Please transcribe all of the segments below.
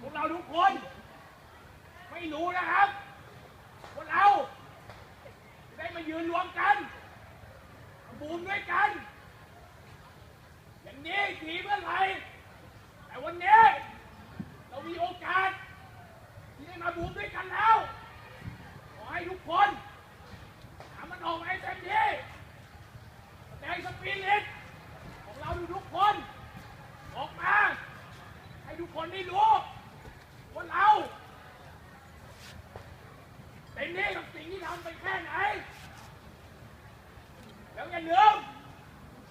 พวกเราทุกคน ไม่รู้นะครับพวกเราได้มายืนรวมกันบูมด้วยกัน อย่างนี้ทีเมื่อไหร่แต่วันนี้ เรามีโอกาส ที่ได้มาบูมด้วยกันแล้ว ขอให้ทุกคนทำมันออกมาให้เต็มที่แสดงสปิริตของเราทุกๆคน ออกมา ให้ทุกคนได้รู้ว่าเรา เต็มที่กับสิ่งที่ทำไปแค่ไหน แล้วอย่าลืม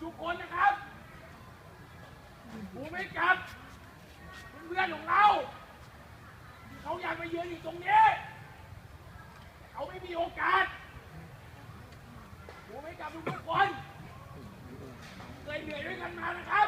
ทุกคนนะครับบูมให้กับเพื่อนของเรา เขาอยากมายืนอยู่ตรงนี้ เขาไม่มีโอกาสบูมให้กับทุกคน เคยเหนื่อยด้วยกันมานะครับ